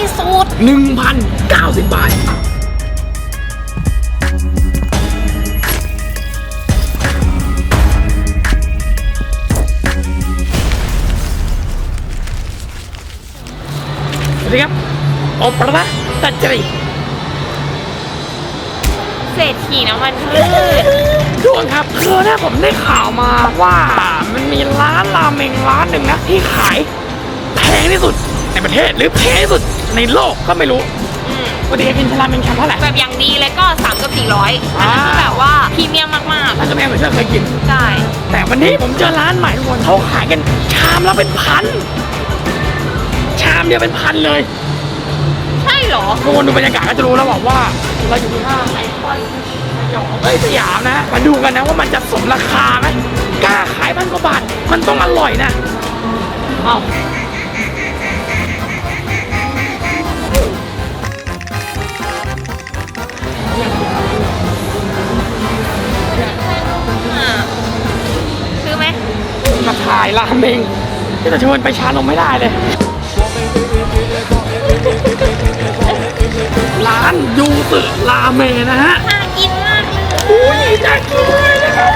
ที่สุด 1,090 บาท สวัสดีครับโอประตัดจริเศรษฐีน้ำมันพืชดวงครับคือเนี่ยผมได้ข่าวมาว่ามันมีร้านราเมงร้านหนึ่งนะที่ขายแพงที่สุด ในประเทศหรือแพงที่สุดในโลกก็ไม่รู้อืมวันนี้กินราเมงชามเท่าไหร่แบบอย่างดีเลยก็3กับ400อันนั้นคือแบบว่าพรีเมียมมากร้านกาแฟเหมือนที่เราเคยกิน ๆใช่แต่วันนี้ผมเจอร้านใหม่ทุกคนเขาขายกันชามละเป็นพัน ชามเดียวเป็นพันเลยใช่เหรอ ทุกคนดูบรรยากาศก็จะรู้แล้วบอกว่า เราอยู่ที่ห้างไอคอนสยองเอ้ยสยามนะ มาดูกันนะว่ามันจะสมราคาไหมกล้าขายพันกว่าบาทมันต้องอร่อยนะ เอา มาถ่ายราเมงก็จะชวนไปชานมไม่ได้เลย ร้านยูสึราเมงนะฮะน่ากินมากเลยอุ้ยน่ากินเลยนะครับ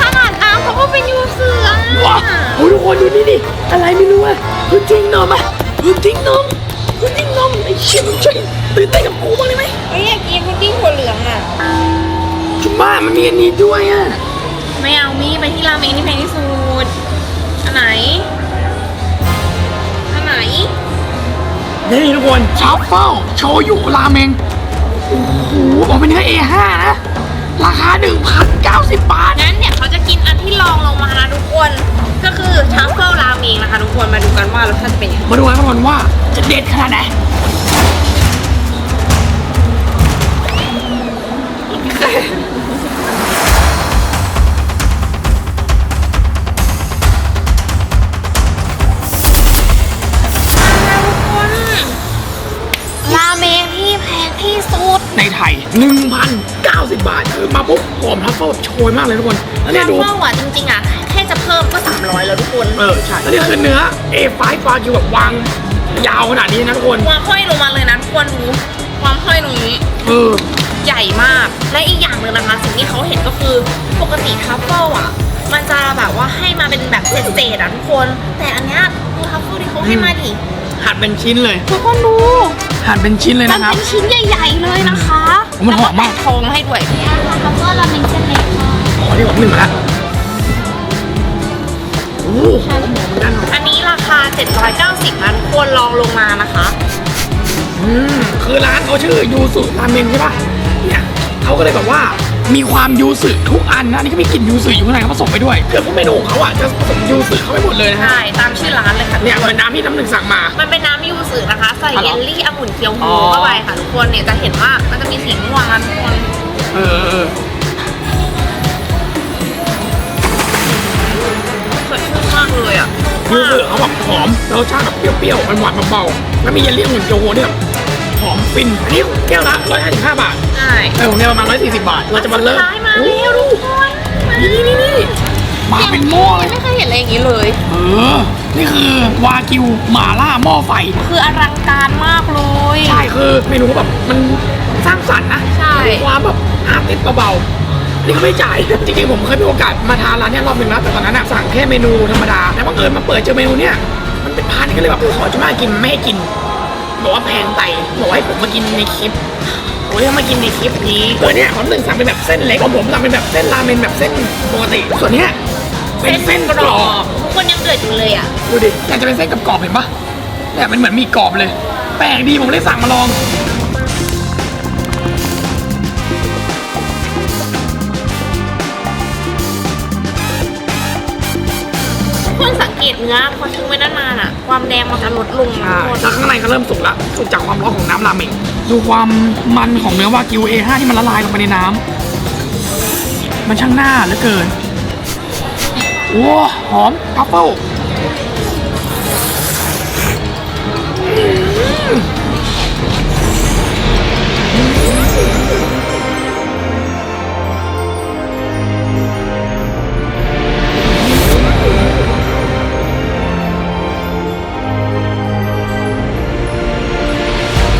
ขนาดน้ำเขาก็เป็นยูเสือว้าวโอ้ยทุกคนดูนี่ดิอะไรไม่รู้อะพุดดิ้งนมอะพุดดิ้งนมพุดดิ้งนมไอ้เชี่ยมันช่วยตื่นเต้นกับกูบ้างได้ไหมเฮ้ยอยากกินพุดดิ้งถั่วเหลืองอะจุบ้ามันมีอันนี้ด้วยอะ ไม่เอามีไปที่ราเมงที่แพงที่สุด อันไหน อันไหน นี่ทุกคนชัฟเฟิลโชยุราเมง โอ้โห บอกเป็นเนื้อ A5 นะ ราคา 1,090 บาท งั้นเนี่ยเขาจะกินอันที่รองลงมานะทุกคน ก็คือทัฟเฟิลราเมงนะคะทุกคน มาดูกันว่ารสชาติจะเป็นยังไงมาดูกันทุกคนว่าจะเด็ดขนาดไหน 1,090 บาท คือมาปุ๊บหอมทัฟเฟิลโชยมากเลยทุกคนแล้วเนี่ยทัฟดูเฟิลอะจริงๆอะ แค่จะเพิ่มก็ 300 แล้วทุกคนเออ ใช่แล้วนี่คือเนื้อ A5 ฟาคิวแบบวางยาวขนาดนี้นะทุกคน ความห้อยลงมาเลยนะทุกคนดูความห้อยตรงนี้ เออ ใหญ่มาก และอีกอย่างหนึ่งนะคะสิ่งที่เขาเห็นก็คือปกติทัฟเฟิลอะ มันจะแบบว่าให้มาเป็นแบบเศษๆอะทุกคน แต่อันเนี้ยดูทัฟเฟิลที่เขาให้มาดิ หั่นเป็นชิ้นเลย ทุกคนดู หั่นเป็นชิ้นเลยมันนะครับ เป็นชิ้นใหญ่ๆเลยนะคะมันหอมมาก แล้วแปะทองให้ด้วยทัฟเฟิลราเมงเส้นเล็กค่ะขอที่บอกหนึ่งมาแล้วโอ้โหนั่นอันนี้ราคา 790นะทุกคนลองลงมานะคะ อืมคือร้านเขาชื่อยูสุราเมงใช่ปะเนี่ยเขาก็เลยแบบว่ามีความยูสุทุกอันนะอันนี่ก็มีกลิ่นยูสุอยู่ข้างในเขาผสมไปด้วยเกือบทุกเมนูของเขาอะจะผสมยูสุเข้าไปหมดเลยนะฮะใช่ ตามชื่อร้านเลยค่ะเนี่ยเหมือนน้ำที่น้ำหนึ่งสั่งมา มันเป็นน้ำยู สึนะคะ ใส่อ๋อเหรเยอลลี่องุ่นเคียวอ๋ฮูอเข้าไปค่ะทุกคนเนี่ยจะเห็นว่ามันจะมีสีม่วงนะทุกคนเออเออสดชื่นมากเลยอะยูสุเขาแบบหอมแล้วรสชาติแบบเปรี้ยวๆหวานๆเบาๆแล้วมีเยลลี่องุ่นเกียวโฮเนี่ยแบบหอมฟินอันนี้แก้วละ155บาทใช่เออของเนี่ยประมาณ140 บาท เราจะมาเริ่มท้ายมาโอ้แล้วทุกคนนี่นี่นี่นี่ มาเป็นหม้อเลยไม่เคยเห็นอะไรอย่างนี้เลย เออ นี่คือวากิวหม่าล่าหม้อไฟ คืออลังการมากเลย ใช่คือเมนูแบบมันสร้างสรรค์นะใช่ มีความแบบอาร์ติสเบาๆนี่ก็ไม่จ่าย จริงๆผมเคยมีโอกาสมาทานร้านเนี้ยรอบหนึ่งแล้วแต่ตอนนั้นอะสั่งแค่เมนูธรรมดาแล้วบังเอิญมาเปิดเจอเมนูเนี้ยมันเป็นพันก็เลยแบบขอจะมากินไม่ให้กินบอกว่าแพงไปบอกว่าให้ผมมากินในคลิปโอ้ยมากินในคลิปนี้ตัวเนี้ยของหนึ่งสั่งเป็นแบบเส้นเล็กของผมสั่งเป็นแบบเส้นราเมนแบบเส้นปกติส่วนเนี้ย เป็นเส้นกรอบทุกคนยังเดือดอยู่เลยอะ ดูดิอยากจะเป็นเส้นกับกรอบเห็นปะเนี่ยมันเหมือนมีกรอบเลย แปลกดีผมเลยสั่งมาลอง ทุกคนสังเกตเนื้อพอทิ้งไว้นานๆอะ ความแดงมันจะลดลงนะใช่ทุกคนแล้วข้างในก็เริ่มสุกแล้วสุกจากความร้อนของน้ำราเมงดูความมันของเนื้อวากิว A5 ที่มันละลายลงไปในน้ำมันช่างน่าเหลือเกิน ว้าหอมทัฟเฟิล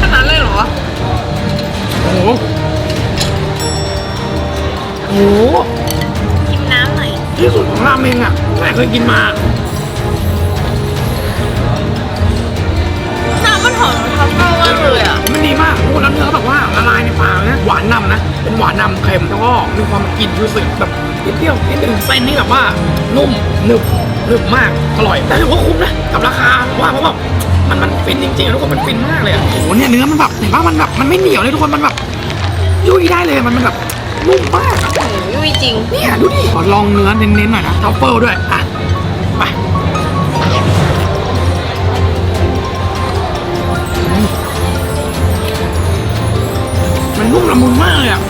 ขนาดเลยหรอ โอ้โอ้ คยกินมาน้ำมันหอมทัฟเฟิลมากเลยอะ มันดีมากโอ้แล้วเนื้อแบบว่าละลายในปากนะหวานนำนะ เป็นหวานนำเค็มแล้วก็มีความกลิ่นยูสึแบบเปรี้ยวๆนิดนึงเส้นนี่แบบว่านุ่มหนึบหนึบมากอร่อย แต่ถือว่าคุ้มนะกับราคาผมว่าเพราะแบบมันมันฟินจริงๆทุกคนมันฟินมากเลยอะโอ้โหเนี่ยเนื้อมันแบบเห็นว่ามันแบบมันไม่เหนียวเลยทุกคนมันแบบยุ่ยได้เลยมันมันแบบนุ่มมากอะ ยุ่ยจริง เนี่ยดูดิขอลองเนื้อเน้นๆหน่อยนะทัฟเฟิลด้วยอะไปอืมมันนุ่มละมุนมากเลยอะ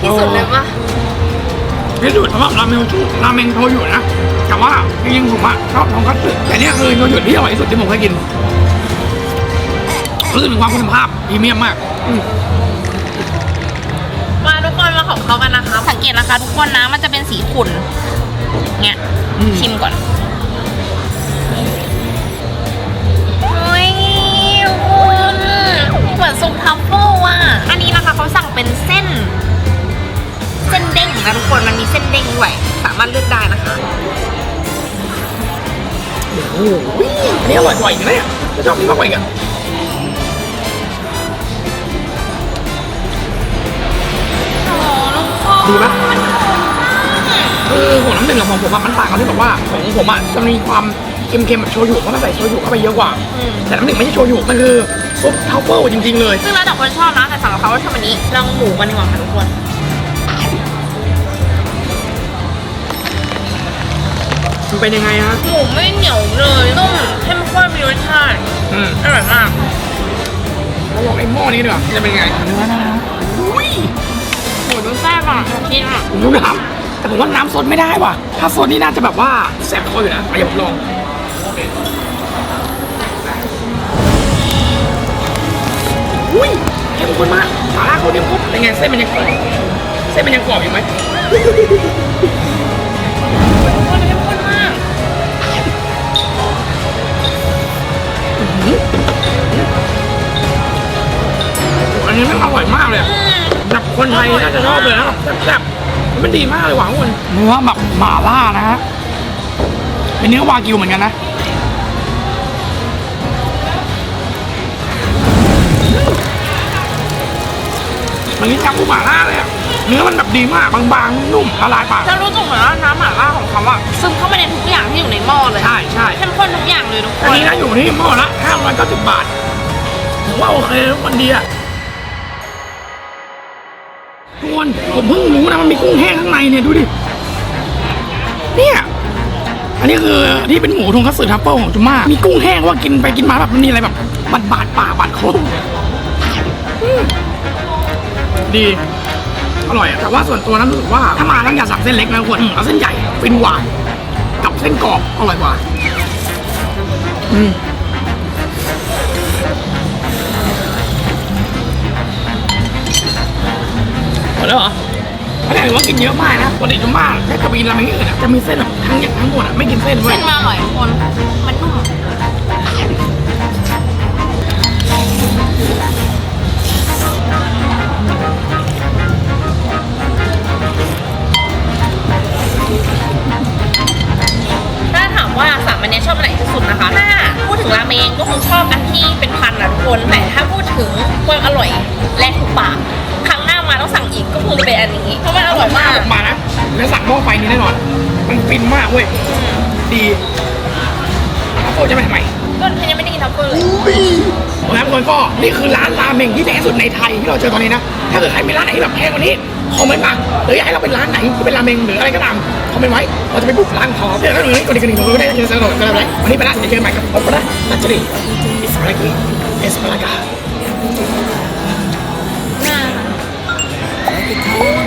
ที่สุดเลยปะที่สุดสำหรับราเมงชูราเมงโทยุนะ แต่ว่าจริงๆผมอะชอบทองคัตสึแต่เนี่ยคือโทยุที่อร่อยที่สุดที่ผมเคยกิน รู้สึกถึงความคุณภาพพรีเมียมมากอืมมาทุกคนมาของเขากันนะคะ สังเกตนะคะ ทุกคนนะมันจะเป็นสีขุ่นเนี่ยอืมชิมก่อนเฮ้ยคุณเหมือนซุปทัฟเฟิลอะ อันนี้นะคะเขาสั่งเป็นเส้น เส้นเด้งนะทุกคนมันมีเส้นเด้งด้วยสามารถเลือกได้นะคะโอ้โหอันนี้อร่อยกว่าอีกนะเนี่ยจะชอบกินมากกว่าอีกอะ ดีปะคือของน้ำหนึ่งกับของผมอะมันต่างกันที่แบบว่าของผมอะจะมีความเค็มๆแบบโชยุเพราะมันใส่โชยุเข้าไปเยอะกว่า อืม แต่น้ำหนึ่งไม่ใช่โชยุมันคือซุปทัฟเฟิลจริงๆเลย ซึ่งแล้วแต่คนชอบนะแต่สำหรับเขาว่าชอบอันนี้ลองหมูกันดีกว่าค่ะทุกคนมันเป็นยังไงฮะหมูไม่เหนียวเลยนุ่มเข้มข้นมีรสชาติอืมอร่อยมากเราลองไอ้หม้อนี้ดีกว่าจะเป็นยังไงเนื้อนะอุ้ยห มูดูแซ่บอะคิดอะผมดูน้ำแต่ผมว่าน้ำสดไม่ได้ว่ะ ถ้าสดนี่น่าจะแบบว่าแสบคออยู่นะอะอย่าผมลองอุ้ยเข้มข้นมากสาลาเขาเดียวปุ๊บเป็นไงเส้นมันยังกรอบเส้นมันยังกรอบอยู่ไหมคนเข้มข้นมากอันนี้มันอร่อยมากเลยอะแบบ คนไทยน่าจะชอบเลยนะแซ่บๆมันดีมากเลยหวานคนเนื้อแบบหม่าล่านะฮะเป็นเนื้อวากิวเหมือนกันนะมันนี่จังกูหม่าล่าเลยอะเนื้อมันแบบดีมากบางๆนุ่มละลายปากจะรู้สึกเหมือนว่าน้ำหม่าล่าของเขาอะซึมเข้าไปในทุกอย่างที่อยู่ในหม้อเลยใช่ใช่เข้มข้นทุกอย่างเลยทุกคอันนนี้นะอยู่ที่หม้อละ590บาทผมว่าโอเคทุกคนดีอะทุ กคนผมเพิ่งรู้นะมันมีกุ้งแห้งข้างในเนี่ยดูดิ เนี่ย อันนี้คือที่เป็นหมูทงคัตสึทัฟเฟิลของจุม่า มีกุ้งแห้งว่ากินไปกินมาแบบมันมีอะไรแบบบาดบาดปากบาดคออืมดี อร่อยอะแต่ว่าส่วนตัวนั้นรู้สึกว่าถ้ามาแล้วอย่าสั่งเส้นเล็กนะทุกคนเอาเส้นใหญ่ฟินหวานกับเส้นกรอบอร่อยกว่า อืม นเยอะมากนะปกติจุม่าถ้าจะไปกินราเมงอื่นอะจะมีเส้นแบบทั้งอย่างทั้งหมดอะไม่กินเส้นเว้เส้นมาอร่อยทุกคน มันนุ่มถ้าถามว่าสามอันเนี้ยชอบอันไหนที่สุดนะคะ ถ้าพูดถึงราเมงก็คงชอบอันที่เป็นพันนะทุกคน แต่ถ้าพูดถึงความอร่อยและถูกปาก สั่งอีกก็คงจะเป็นอันนี้เพราะมันอร่อยมากออกมานะแล้วสั่งหม้อไฟนี้แน่นอน มันฟินมากเว้ย ดีโอ้จะไปทำไมก็ฉันยังไม่ได้กินทัฟเฟิลเลยแล้วทุกคนก็นี่คือร้านราเมงที่แพงที่สุดในไทยที่เราเจอตอนนี้นะ ถ้าเกิดใครมีร้านไหนที่แบบแพงกว่านี้คอมเมนต์มาหรืออยากให้เราเป็นร้านไหนที่เป็นราเมงหรืออะไรก็ตามคอมเมนต์ไว้ เราจะไปบุกร้านเขาเดี๋ยวก็ดูนี่กดกระดิ่งกดกระดิ่งกดกระดิ่งกดกระดิ่งกดกระดิ่งวันนี้ไปละเดี๋ยวเจอกันใหม่กับผมนะนัจจรีอิสปารากิเอสปารากา อา